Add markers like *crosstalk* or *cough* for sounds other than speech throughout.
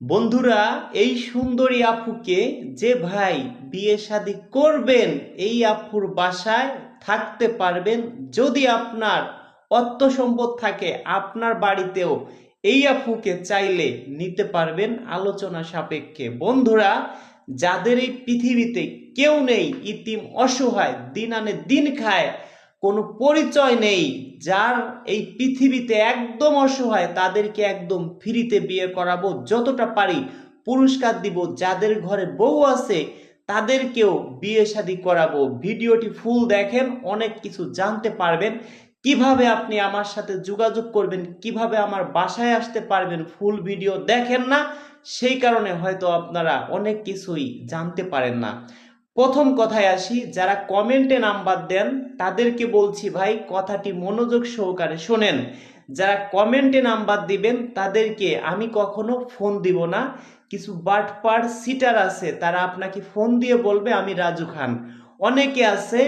বন্ধুরা, এই সুন্দরী আপুকে যে ভাই বিয়ে শাদী করবেন, এই আপুর বাসায় থাকতে পারবেন। যদি আপনার অর্থ সম্পদ থাকে, আপনার বাড়িতেও এই আপুকে চাইলে নিতে পারবেন আলোচনা সাপেক্ষে। বন্ধুরা, যাদের এই পৃথিবীতে কেউ নেই, ইতিম অসহায়, দিন আনে দিন খায় কোনো পরিচয় নেই যার এই পৃথিবীতে একদম অসহায় তাদেরকে একদম ফ্রিতে বিয়ে করাবো যতটা পারি, পুরস্কার দিব, যাদের ঘরে বউ আছে তাদেরকেও বিয়ে শাদী করাবো। ভিডিওটি ফুল দেখেন, অনেক কিছু জানতে পারবেন। কীভাবে আপনি আমার সাথে যোগাযোগ করবেন, কীভাবে আমার বাসায় আসতে পারবেন, ফুল ভিডিও দেখেন না, সেই কারণে হয়তো আপনারা অনেক কিছুই জানতে পারেন না। প্রথম কথায় আসি, যারা কমেন্টে নাম্বার দেন, তাদেরকে বলছি ভাই, কথাটি মনোযোগ সহকারে শোনেন। যারা কমেন্টে নাম্বার দিবেন, তাদেরকে আমি কখনো ফোন দিব না। কিছু বাটপার সিটার আছে, তারা আপনাকে ফোন দিয়ে বলবে, আমি রাজু খান। অনেকে আছে,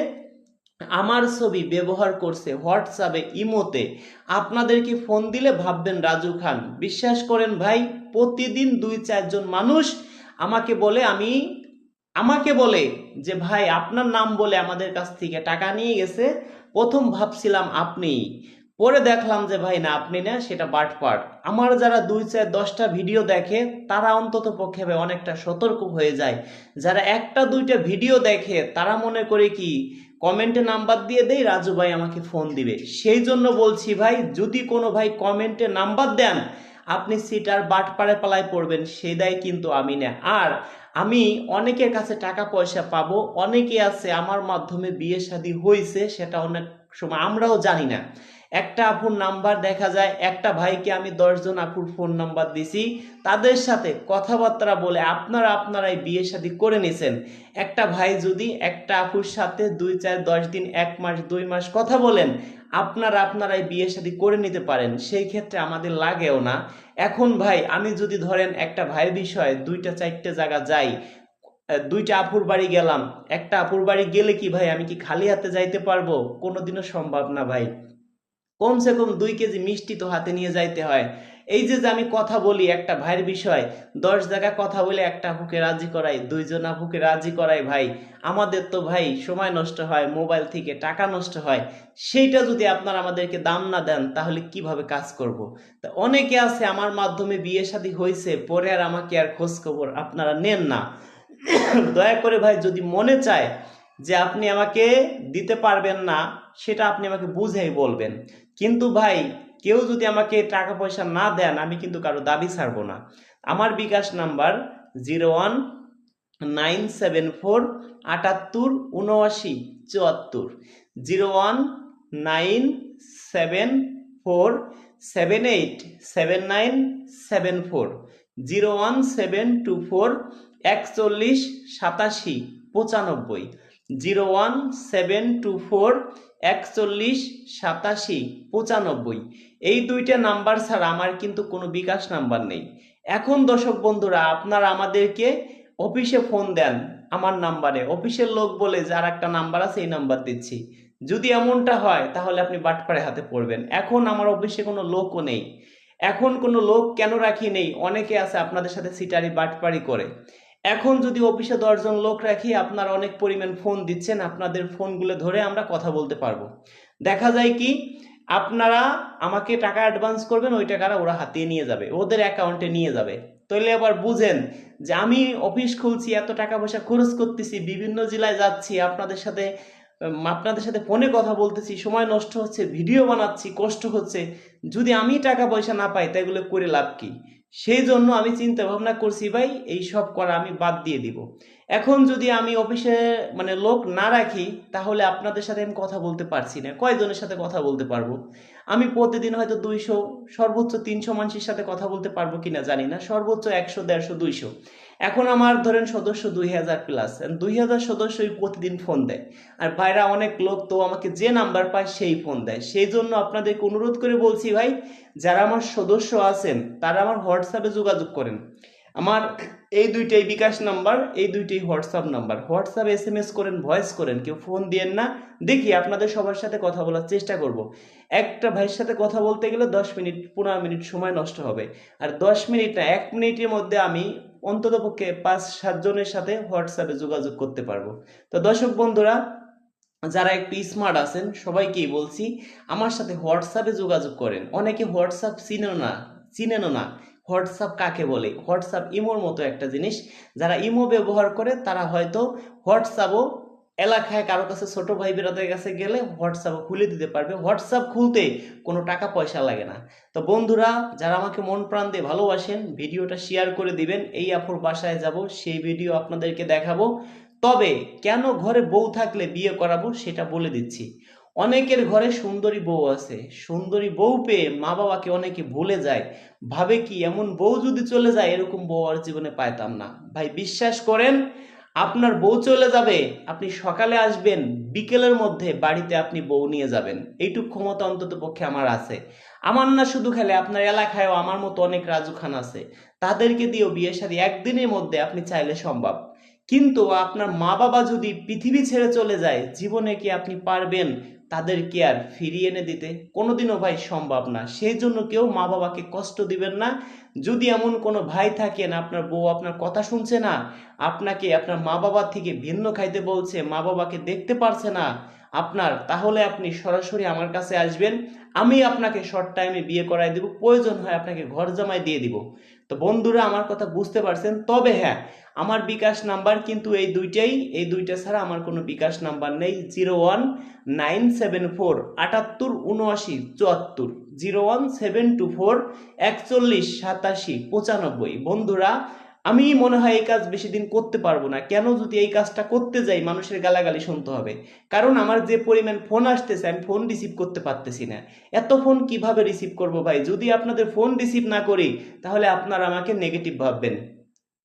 আমার ছবি ব্যবহার করছে হোয়াটসঅ্যাপে ইমোতে। আপনাদেরকে ফোন দিলে ভাববেন রাজু খান। বিশ্বাস করেন ভাই, প্রতিদিন দুই চারজন মানুষ আমাকে বলে, আমি আমাকে বলে যে, ভাই, আপনার নাম বলে আমাদের কাছ থেকে টাকা নিয়ে গেছে। প্রথম ভাবছিলাম আপনি। পরে দেখলাম যে, ভাই, না, আপনি না, সেটা বাট বাটপাট আমার যারা দুই চার দশটা ভিডিও দেখে, তারা অন্তত পক্ষে ভাই অনেকটা সতর্ক হয়ে যায়। যারা একটা দুইটা ভিডিও দেখে, তারা মনে করে কি, কমেন্টে নাম্বার দিয়ে দেই, রাজু ভাই আমাকে ফোন দিবে। সেই জন্য বলছি, ভাই, যদি কোনো ভাই কমেন্টে নাম্বার দেন, আপনি সিটার বাটপাড়ে পালায় পড়বেন, সে দায় কিন্তু আমি না। আর আমি অনেকের কাছে টাকা পয়সা পাবো, অনেকে আছে আমার মাধ্যমে বিয়ে শাদী হয়েছে সেটা অনেক সময় আমরাও জানি না। একটা আপুর নাম্বার দেখা যায়, একটা ভাইকে আমি দশজন আপুর ফোন নাম্বার দিছি, তাদের সাথে কথাবার্তা বলে আপনারা আপনারাই বিয়ে শাদী করে নিছেন। একটা ভাই যদি একটা আপুর সাথে দুই চার দশ দিন, এক মাস, দুই মাস কথা বলেন, আপনারা আপনারাই বিয়ে শাদী করে নিতে পারেন। সেই ক্ষেত্রে আমাদের লাগেও না। এখন ভাই, আমি যদি ধরেন একটা ভাইয়ের বিষয়ে দুইটা চারটে জায়গা যাই দুইটা আপুর বাড়ি গেলাম। একটা আপুর বাড়ি গেলে কি ভাই, আমি কি খালি হাতে যাইতে পারব? কোনোদিনও সম্ভব না ভাই। কমসে কম দুই কেজি মিষ্টি তো হাতে নিয়ে যাইতে হয়। এই যে যে আমি কথা বলি একটা ভাইয়ের বিষয়, দশ জায়গা কথা বলে একটা আপুকে রাজি করাই, দুইজন আপুকে রাজি করাই ভাই। আমাদের তো ভাই সময় নষ্ট হয়, মোবাইল থেকে টাকা নষ্ট হয়। সেইটা যদি আপনারা আমাদেরকে দাম না দেন, তাহলে কীভাবে কাজ করব। তা অনেকে আছে, আমার মাধ্যমে বিয়ে শাদী হয়েছে পরে আর আমাকে আর খোঁজ খবর আপনারা নেন না। *coughs* দয়া করে ভাই, যদি মনে চায় যে আপনি আমাকে দিতে পারবেন না, সেটা আপনি আমাকে বুঝেই বলবেন। কিন্তু ভাই, কেউ যদি আমাকে টাকা পয়সা না দেন, আমি কিন্তু কারও দাবি ছাড়বো না। আমার bKash number zero one nine seven four আটাত্তর উনআশি চুয়াত্তর। Zero one nine seven four seven eight seven nine seven four. Zero one seven two four একচল্লিশ, সাতাশি, পঁচানব্বই। Zero one, seven, two, four, একচল্লিশ, সাতাশি, পঁচানব্বই। এই দুইটা নাম্বার ছাড়া আমার কিন্তু কোনো বিকাশ নাম্বার নেই। এখন দর্শক বন্ধুরা, আপনারা আমাদেরকে অফিসে ফোন দেন আমার নাম্বারে। অফিসের লোক বলে যার একটা নাম্বার আছে, এই নাম্বার দিচ্ছি। যদি এমনটা হয়, তাহলে আপনি বাটপাড়ে হাতে পড়বেন। এখন আমার অফিসে কোনো লোকও নেই। এখন কোনো লোক কেন রাখি নেই? অনেকে আছে আপনাদের সাথে সিটারি বাটপাড়ি করে। এখন যদি অফিসে দশজন লোক রাখি, আপনারা অনেক পরিমাণ ফোন দিচ্ছেন, আপনাদের ফোনগুলো ধরে আমরা কথা বলতে পারব। দেখা যায় কি, আপনারা আমাকে টাকা অ্যাডভান্স করবেন, ওই টাকাটা ওরা হাতিয়ে নিয়ে যাবে, ওদের অ্যাকাউন্টে নিয়ে যাবে। তাহলে আবার বুঝেন যে আমি অফিস খুলছি, এত টাকা পয়সা খরচ করতেছি, বিভিন্ন জেলায় যাচ্ছি, আপনাদের সাথে আপনাদের সাথে ফোনে কথা বলতেছি, সময় নষ্ট হচ্ছে, ভিডিও বানাচ্ছি, কষ্ট হচ্ছে, যদি আমি টাকা পয়সা না পাই, তাইগুলো করে লাভ কি? সেই জন্য আমি চিন্তা ভাবনা করছি, ভাই, এই সব করা আমি বাদ দিয়ে দিব। এখন যদি আমি অফিসে মানে লোক না রাখি, তাহলে আপনাদের সাথে আমি কথা বলতে পারছি না। কয়জনের সাথে কথা বলতে পারব? আমি প্রতিদিন হয়তো দুইশো, সর্বোচ্চ তিনশো মানুষের সাথে কথা বলতে পারব কিনা জানি না, সর্বোচ্চ একশো, দেড়শো, দুইশো। এখন আমার ধরেন সদস্য দুই হাজার প্লাস দুই হাজার সদস্যই প্রতিদিন ফোন দেয়। আর ভাইরা অনেক লোক তো আমাকে যে নাম্বার পায় সেই ফোন দেয়। সেই জন্য আপনাদেরকে অনুরোধ করে বলছি ভাই, যারা আমার সদস্য আছেন, তারা আমার হোয়াটসঅ্যাপে যোগাযোগ করেন। আমার এই দুইটাই বিকাশ নাম্বার এই দুইটাই WhatsApp number WhatsApp S M S করেন ভয়েস করেন, কেউ ফোন দিয়েন না। দেখি আপনাদের সবার সাথে কথা বলার চেষ্টা করব। একটা ভাইয়ের সাথে কথা বলতে গেলে দশ মিনিট, পনেরো মিনিট সময় নষ্ট হবে। আর দশ মিনিট না, এক মিনিটের মধ্যে আমি অন্ততপক্ষে পাঁচ সাতজনের সাথে হোয়াটসঅ্যাপে যোগাযোগ করতে পারব। তো দর্শক বন্ধুরা, যারা একটু স্মার্ট আছেন, সবাইকেই বলছি, আমার সাথে হোয়াটসঅ্যাপে যোগাযোগ করেন। অনেকে হোয়াটসঅ্যাপ চিনেন না, চিনেনও না। হোয়াটসঅ্যাপ কাকে বলে? হোয়াটসঅ্যাপ ইমোর মতো একটা জিনিস। যারা ইমো ব্যবহার করে, তারা হয়তো হোয়াটসঅ্যাপও এলাকায় কারও কাছে ছোট ভাই বেরাদের কাছে গেলে হোয়াটসঅ্যাপ খুলে দিতে পারবে। হোয়াটসঅ্যাপ খুলতে কোনো টাকা পয়সা লাগে না। তো বন্ধুরা, যারা আমাকে মন প্রাণ দিয়ে ভালোবাসেন, ভিডিওটা শেয়ার করে দিবেন। এই আপুর বাসায় যাব, সেই ভিডিও আপনাদেরকে দেখাবো। তবে কেন ঘরে বউ থাকলে বিয়ে করাবো সেটা বলে দিচ্ছি। অনেকের ঘরে সুন্দরী বউ আছে। সুন্দরী বউ পেয়ে মা বাবাকে অনেকে ভুলে যায়। ভাবে কি এমন বউ যদি চলে যায়, এরকম বউ আর জীবনে পাইতাম না। ভাই, বিশ্বাস করেন আপনার বউ চলে যাবে, আপনি সকালে আসবেন, বিকেলের মধ্যে বাড়িতে আপনি বউ নিয়ে যাবেন। এইটুক ক্ষমতা অন্তত পক্ষে আমার আছে। আমার না শুধু খেলে আপনার এলাকায়ও আমার মতো অনেক রাজু খান আছে। তাদেরকে দিয়েও বিয়ে সাথে একদিনের মধ্যে আপনি চাইলে সম্ভব। কিন্তু আপনার মা বাবা যদি পৃথিবী ছেড়ে চলে যায়, জীবনে কি আপনি পারবেন তাদেরকে আর ফিরিয়ে এনে দিতে কোনোদিনও ভাই সম্ভব না। সেই জন্য কেউ মা বাবাকে কষ্ট দিবেন না। যদি এমন কোনো ভাই থাকেন, আপনার বউ আপনার কথা শুনছে না, আপনাকে আপনার মা বাবা থেকে ভিন্ন খাইতে বলছে মা বাবাকে দেখতে পারছে না, আপনার তাহলে আপনি সরাসরি আমার কাছে আসবেন। আমি আপনাকে শর্ট টাইমে বিয়ে করাই দেব, প্রয়োজন হয় আপনাকে ঘর জামাই দিয়ে দিব। তো বন্ধুরা, আমার কথা বুঝতে পারছেন? তবে হ্যাঁ আমার বিকাশ নাম্বার কিন্তু এই দুইটাই, এই দুইটা ছাড়া আমার কোনো বিকাশ নাম্বার নেই। Zero one nine seven four আটাত্তর উনআশি চুয়াত্তর, zero one seven two four একচল্লিশ সাতাশি পঁচানব্বই। বন্ধুরা আমি মনে হয় এই কাজ বেশি দিন করতে পারব না। কেন যদি এই কাজটা করতে যাই, মানুষের গালাগালি শুনতে হবে। কারণ আমার যে পরিমাণ ফোন আসতেছে, আমি ফোন রিসিভ করতে পারতেছি না। এত ফোন কীভাবে রিসিভ করব ভাই? যদি আপনাদের ফোন রিসিভ না করি, তাহলে আপনারা আমাকে নেগেটিভ ভাববেন।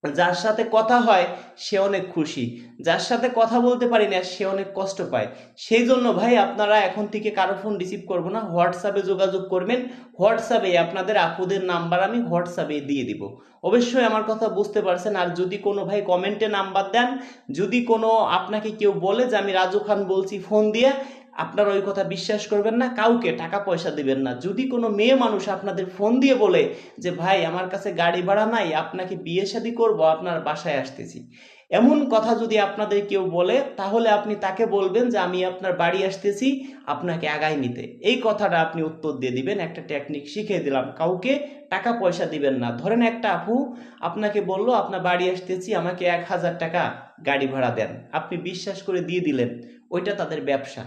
যার সাথে কথা হয়, সে অনেক খুশি। যার সাথে কথা বলতে পারি না, সে অনেক কষ্ট পায়। সেই জন্য ভাই, আপনারা এখন থেকে কারও ফোন রিসিভ করব না। হোয়াটসঅ্যাপে যোগাযোগ করবেন। হোয়াটসঅ্যাপে আপনাদের আপুদের নাম্বার আমি হোয়াটসঅ্যাপে দিয়ে দিব। অবশ্যই আমার কথা বুঝতে পারছেন। আর যদি কোনো ভাই কমেন্টে নাম্বার দেন, যদি কোনো আপনাকে কেউ বলে যে, আমি রাজু খান বলছি ফোন দিয়ে আপনারা ওই কথা বিশ্বাস করবেন না, কাউকে টাকা পয়সা দিবেন না। যদি কোনো মেয়ে মানুষ আপনাদের ফোন দিয়ে বলে যে, ভাই, আমার কাছে গাড়ি ভাড়া নাই, আপনাকে বিয়ে শাদী করব, আপনার বাসায় আসতেছি। এমন কথা যদি আপনাদের কেউ বলে, তাহলে আপনি তাকে বলবেন যে, আমি আপনার বাড়ি আসতেছি, আপনাকে আগায় নিতে। এই কথাটা আপনি উত্তর দিয়ে দিবেন, একটা টেকনিক শিখিয়ে দিলাম। কাউকে টাকা পয়সা দিবেন না। ধরেন একটা আপু আপনাকে বলল, আপনার বাড়ি আসতেছি, আমাকে এক হাজার টাকা গাড়ি ভাড়া দেন। আপনি বিশ্বাস করে দিয়ে দিলেন, ওইটা তাদের ব্যবসা।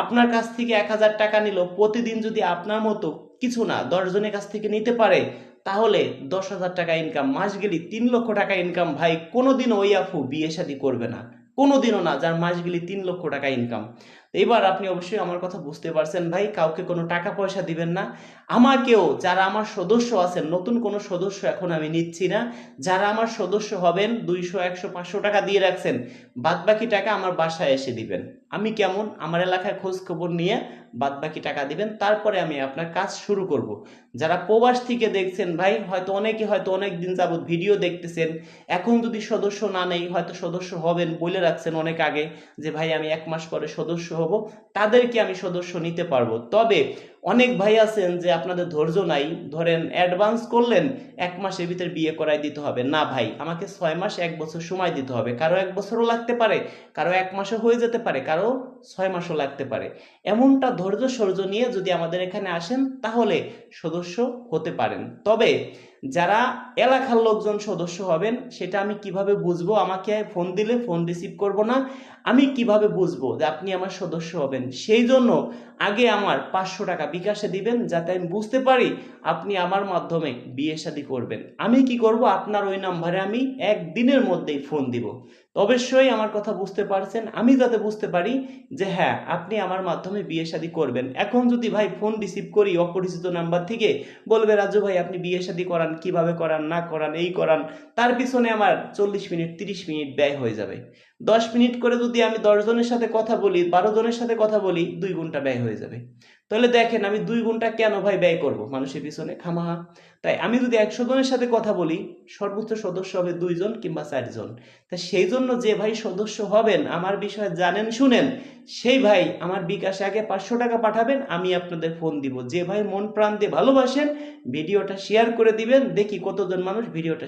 আপনার কাছ থেকে এক হাজার টাকা নিল প্রতিদিন যদি আপনার মতো কিছু না দশজনের কাছ থেকে নিতে পারে, তাহলে দশ হাজার টাকা ইনকাম মাস গেলি তিন লক্ষ টাকা ইনকাম ভাই কোনোদিন ওই আফু বিয়ে শাদী করবে না। কোনোদিনও না, যার মাস গেলি তিন লক্ষ টাকা ইনকাম এবার আপনি অবশ্যই আমার কথা বুঝতে পারছেন, ভাই, কাউকে কোনো টাকা পয়সা দিবেন না। আমাকেও যারা আমার সদস্য আছেন, নতুন কোনো সদস্য এখন আমি নিচ্ছি না। যারা আমার সদস্য হবেন, দুইশো, একশো, পাঁচশো টাকা দিয়ে রাখছেন বাদ বাকি টাকা আমার বাসায় এসে দিবেন। আমি কেমন? আমার এলাকায় খোঁজ খবর নিয়ে বাদ বাকি টাকা দিবেন, তারপরে আমি আপনার কাজ শুরু করব। যারা প্রবাস থেকে দেখছেন, ভাই, হয়তো অনেকে হয়তো অনেক দিন যাবৎ ভিডিও দেখতেছেন। এখন যদি সদস্য না নেই, হয়তো সদস্য হবেন বলে রাখছেন অনেক আগে যে, ভাই, আমি এক মাস পরে সদস্য হব। তাদেরকে আমি সদস্য নিতে পারব। তবে অনেক ভাই আছেন যে আপনাদের ধৈর্য নাই, ধরেন অ্যাডভান্স করলেন, এক মাসের ভিতরে বিয়ে করাই দিতে হবে। না ভাই, আমাকে ছয় মাস, এক বছর সময় দিতে হবে। কারও এক বছরও লাগতে পারে, কারও এক মাসও হয়ে যেতে পারে, কারও ছয় মাসও লাগতে পারে। এমনটা ধৈর্য সৌর্য নিয়ে যদি আমাদের এখানে আসেন, তাহলে সদস্য হতে পারেন। তবে যারা এলাকার লোকজন সদস্য হবেন, সেটা আমি কীভাবে বুঝব? আমাকে ফোন দিলে ফোন রিসিভ করব না। আমি কীভাবে বুঝব যে আপনি আমার সদস্য হবেন? সেই জন্য আগে আমার পাঁচশো টাকা বিকাশে দিবেন, যাতে আমি বুঝতে পারি আপনি আমার মাধ্যমে বিয়ে শাদী করবেন। আমি কি করব? আপনার ওই নাম্বারে আমি একদিনের মধ্যেই ফোন দিব। অবশ্যই আমার কথা বুঝতে পারছেন। আমি যাতে বুঝতে পারি যে হ্যাঁ আপনি আমার মাধ্যমে বিয়ে শাদী করবেন। এখন যদি ভাই ফোন রিসিভ করি অপরিচিত নাম্বার থেকে, বলবে রাজু ভাই, আপনি বিয়ে শাদী করান, কীভাবে করান, না করান, এই করান। তার পিছনে আমার চল্লিশ মিনিট, তিরিশ মিনিট ব্যয় হয়ে যাবে। দশ মিনিট করে যদি আমি দশ জনের সাথে কথা বলি, বারো জনের সাথে কথা বলি, দুই ঘণ্টা ব্যয় হয়ে যাবে। তাহলে দেখেন আমি দুই ঘণ্টা কেন ভাই ব্যয় করব মানুষের পিছনে? খামাহা। তাই আমি যদি একশো জনের সাথে কথা বলি, সর্বোচ্চ সদস্য হবে দুইজন কিংবা চারজন তা সেই জন্য যে ভাই সদস্য হবেন, আমার বিষয়ে জানেন, শুনেন, সেই ভাই আমার বিকাশে আগে পাঁচশো টাকা পাঠাবেন, আমি আপনাদের ফোন দিব। যে ভাই মন প্রাণ দিয়ে ভালোবাসেন, ভিডিওটা শেয়ার করে দিবেন, দেখি কতজন মানুষ ভিডিওটা